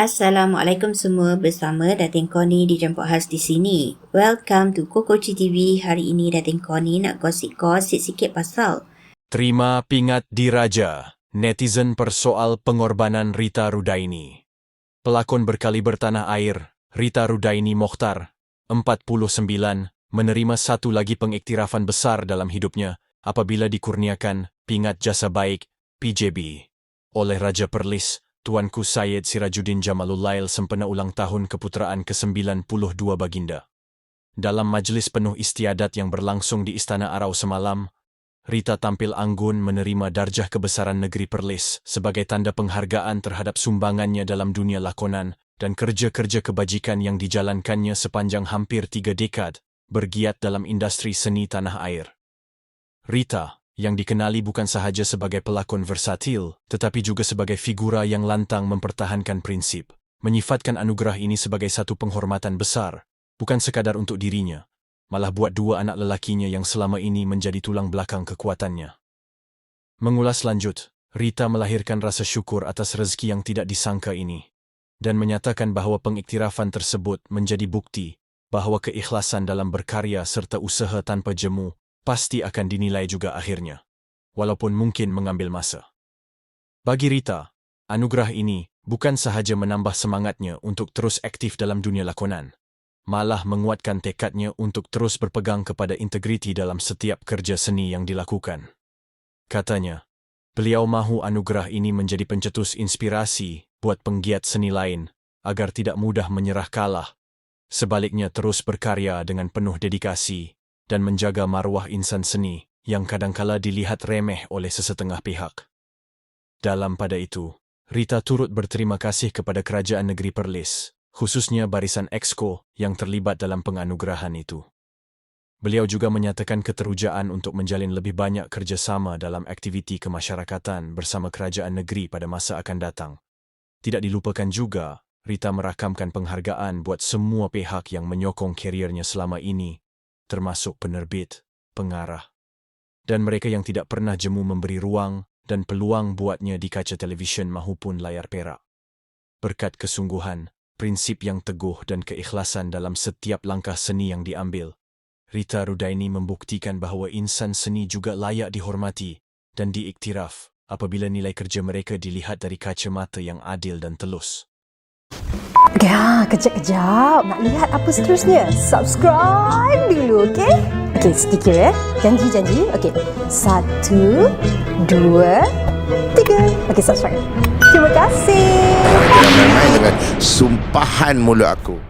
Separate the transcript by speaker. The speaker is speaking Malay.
Speaker 1: Assalamualaikum semua bersama Datin Koni dijemput khas di sini. Welcome to Kokoci TV. Hari ini Datin Koni nak gosip-gosip sikit pasal
Speaker 2: Terima pingat diraja. Netizen persoal pengorbanan Rita Rudaini. Pelakon berkali bertanah air, Rita Rudaini Mokhtar, 49, menerima satu lagi pengiktirafan besar dalam hidupnya apabila dikurniakan pingat jasa baik PJB oleh Raja Perlis Tuanku Syed Sirajuddin Jamalulail sempena ulang tahun keputeraan ke-92 baginda. Dalam majlis penuh istiadat yang berlangsung di Istana Arau semalam, Rita tampil anggun menerima darjah kebesaran negeri Perlis sebagai tanda penghargaan terhadap sumbangannya dalam dunia lakonan dan kerja-kerja kebajikan yang dijalankannya sepanjang hampir tiga dekad bergiat dalam industri seni tanah air. Rita, yang dikenali bukan sahaja sebagai pelakon versatil, tetapi juga sebagai figura yang lantang mempertahankan prinsip, menyifatkan anugerah ini sebagai satu penghormatan besar, bukan sekadar untuk dirinya, malah buat dua anak lelakinya yang selama ini menjadi tulang belakang kekuatannya. Mengulas lanjut, Rita melahirkan rasa syukur atas rezeki yang tidak disangka ini dan menyatakan bahawa pengiktirafan tersebut menjadi bukti bahawa keikhlasan dalam berkarya serta usaha tanpa jemu pasti akan dinilai juga akhirnya, walaupun mungkin mengambil masa. Bagi Rita, anugerah ini bukan sahaja menambah semangatnya untuk terus aktif dalam dunia lakonan, malah menguatkan tekadnya untuk terus berpegang kepada integriti dalam setiap kerja seni yang dilakukan. Katanya, beliau mahu anugerah ini menjadi pencetus inspirasi buat penggiat seni lain agar tidak mudah menyerah kalah, sebaliknya terus berkarya dengan penuh dedikasi dan menjaga maruah insan seni yang kadangkala dilihat remeh oleh sesetengah pihak. Dalam pada itu, Rita turut berterima kasih kepada Kerajaan Negeri Perlis khususnya barisan Exco yang terlibat dalam penganugerahan itu. Beliau juga menyatakan keterujaan untuk menjalin lebih banyak kerjasama dalam aktiviti kemasyarakatan bersama kerajaan negeri pada masa akan datang. Tidak dilupakan juga, Rita merakamkan penghargaan buat semua pihak yang menyokong keriernya selama ini, termasuk penerbit, pengarah, dan mereka yang tidak pernah jemu memberi ruang dan peluang buatnya di kaca televisyen maupun layar perak. Berkat kesungguhan, prinsip yang teguh dan keikhlasan dalam setiap langkah seni yang diambil. Rita Rudaini membuktikan bahawa insan seni juga layak dihormati dan diiktiraf apabila nilai kerja mereka dilihat dari kacamata yang adil dan telus.
Speaker 3: Kejap-kejap. Nak lihat apa seterusnya? Subscribe dulu, okey? Okey, sedikit ya. Janji-janji. Okey. Satu, dua, tiga. Okey, subscribe. Terima kasih.
Speaker 4: Dengan sumpahan mulut aku.